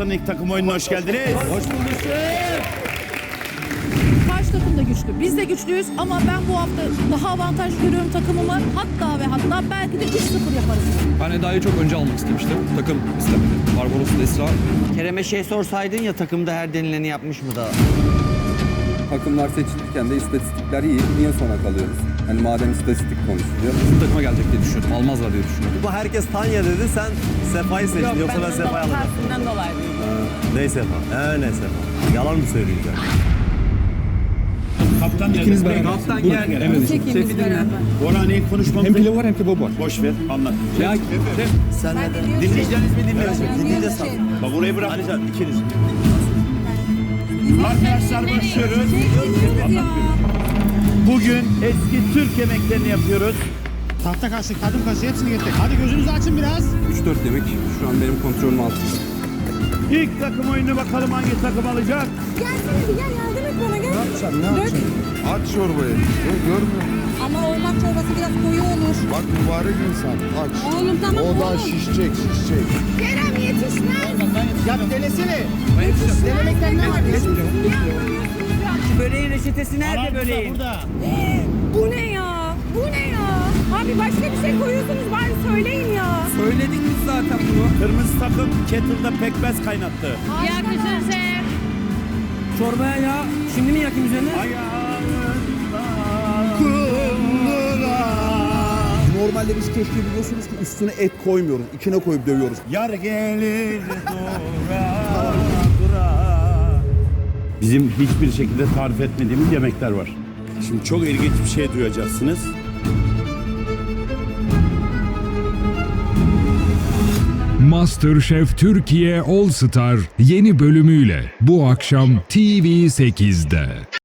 haftanın ilk takım oyununa hoş geldiniz. Hoş Karşı takım da güçlü. Biz de güçlüyüz ama ben bu hafta daha avantaj görüyorum takımımı. Hatta ve hatta belki de 3-0 yaparız. Ben Eda'yı çok önce almak istemiştim. Takım istemedi. Barbaros'la Esra Kerem'e şey sorsaydın ya takımda her denileni yapmış mı da? Takımlar seçilirken de istatistikler iyi. Niye sona kalıyoruz? Hani madem istatistik konuşuluyor. bizim takıma gelecek diye düşünüyordum. Almazlar diye düşünüyordum. Bu herkes Tanya dedi sen Sefa'yı seçtin yoksa ben Sefa'yı alırım. Tersinden dolayı. Ne Sefa? He ne Sefa? Yalan mı söyleyeceğim? Kaptan İkiniz beraber. Kaptan gel. Evet. Çekimiz beraber. Orhan ilk konuşmamızı Hem pilav var hem kebap var. boş ver anlat. Ya, Sen neden? Dinleyeceğiniz mi? Dinleyeceğiz tabii. Bak orayı bırak. Alican ikiniz. Arkadaşlar başlıyoruz. Bugün eski Türk yemeklerini yapıyoruz. Tahta kaşık, tadım kaşığı hepsini getir. Hadi gözünüzü açın biraz. 3-4 demek şu an benim kontrolüm altında. İlk takım oyunu bakalım hangi takım alacak. Gelsene bir gel yardım et bana gel. Ne yapacağım ne yapacağım? Aç çorbayı. Yok, görmüyor musun? Ama olmak çorbası biraz koyu olur. Bak mübarek insan. Aç. Oğlum tamam O da oğlum. şişecek şişecek. Kerem yetişmez. Ya denesene. Denemekten ne var? Böreğin reçetesi nerede böreğin? Burada. Bu ne ya? Bu ne ya? Abi başka bir şey koyuyorsunuz bari söyleyin ya. Söyledik biz zaten bunu. Kırmızı takım kettle'da pekmez kaynattı. Yakışır şef. Çorbaya ya. Şimdi Normalde biz keşke biliyorsunuz ki üstüne et koymuyoruz. İçine koyup dövüyoruz. Yar gelir dura dura. Bizim hiçbir şekilde tarif etmediğimiz yemekler var. Şimdi çok ilginç bir şey duyacaksınız. MasterChef Türkiye All Star yeni bölümüyle bu akşam TV8'de.